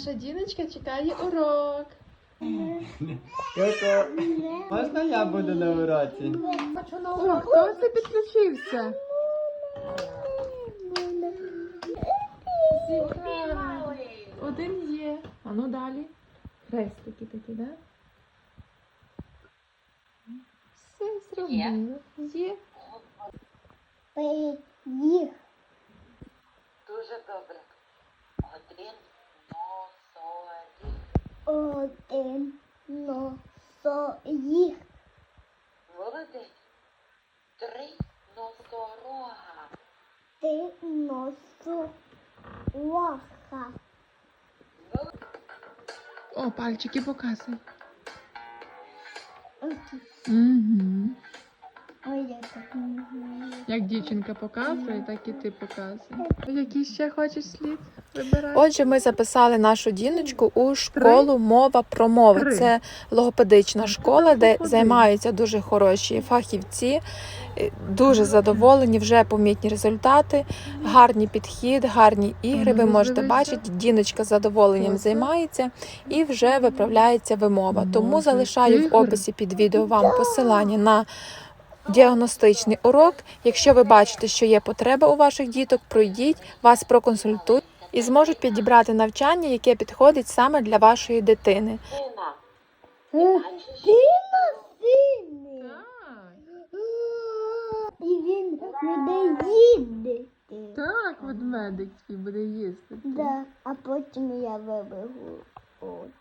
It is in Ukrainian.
Наша діночка чекає урок. Коко, можна я буду на уроці? О, хто це підключився? Один є. А ну далі. Хрестики такі, да? Все зробили. Є. Їх. Дуже добре. Один. Один носоїх. Молодець. Три носорога. Ти носу лоха. О, пальчики показуй. Угу. Ой, я так не знаю. Як дівчинка показує, так і ти показуй. Який ще хочеш слід вибирати? Отже, ми записали нашу діночку у школу мова про мови. Три. Це логопедична школа, де займаються дуже хороші фахівці. Е, Дуже задоволені, вже помітні результати, гарний підхід, гарні ігри. Ви можете бачити, діночка з задоволенням займається і вже виправляється вимова. Тому залишаю в описі під відео вам посилання на діагностичний урок. Якщо ви бачите, що є потреба у ваших діток, пройдіть, вас проконсультують і зможуть підібрати навчання, яке підходить саме для вашої дитини. І він буде їсти. так, ведмедик буде їсти. Да, а потім я отаке.